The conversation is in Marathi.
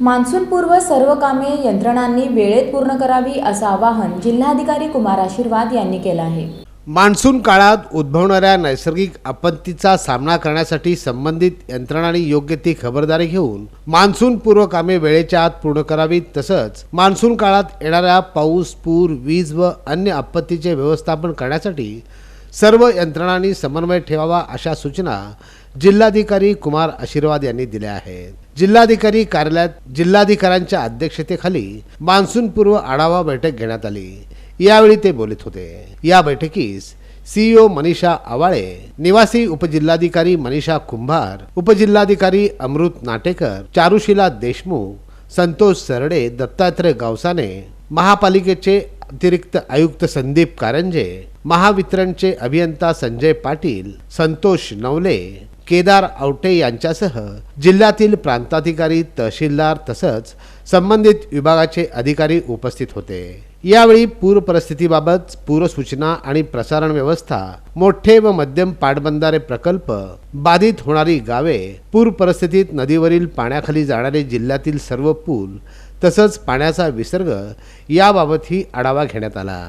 मान्सूनपूर्व सर्व कामे यंत्रणांनी वेळेत पूर्ण करावी असं आवाहन जिल्हाधिकारी कुमार आशीर्वाद यांनी केलं आहे. मान्सून काळात उद्भवणाऱ्या नैसर्गिक आपत्तीचा सामना करण्यासाठी संबंधित यंत्रणांनी योग्य ती खबरदारी घेऊन मान्सून पूर्व कामे वेळेच्या आत पूर्ण करावीत तसंच मान्सून काळात येणाऱ्या पाऊस पूर वीज व अन्य आपत्तीचे व्यवस्थापन करण्यासाठी सर्व यंत्रणांनी समन्वय ठेवावा अशा सूचना जिल्हाधिकारी कुमार आशीर्वाद यांनी दिल्या आहेत. जिल्हाधिकारी कार्यालयात जिल्हाधिकाऱ्यांच्या अध्यक्षतेखाली मान्सूनपूर्व आढावा बैठक घेण्यात आली. यावेळी ते बोलत होते. या बैठकीस सीईओ मनीषा आवाळे निवासी उपजिल्हाधिकारी मनीषा कुंभार उपजिल्हाधिकारी अमृत नाटेकर चारुशिला देशमुख संतोष सरडे दत्तात्रय गावसाने महापालिकेचे अतिरिक्त आयुक्त संदीप कारंजे महावितरणचे अभियंता संजय पाटील संतोष नवले केदार आवटे यांच्यासह जिल्ह्यातील प्रांताधिकारी तहसीलदार तसंच संबंधित विभागाचे अधिकारी उपस्थित होते. यावेळी पूर परिस्थितीबाबत पूरसूचना आणि प्रसारण व्यवस्था मोठे व मध्यम पाटबंधारे प्रकल्प बाधित होणारी गावे पूर परिस्थितीत नदीवरील पाण्याखाली जाणारे जिल्ह्यातील सर्व पूल तसंच पाण्याचा विसर्ग याबाबतही आढावा घेण्यात आला.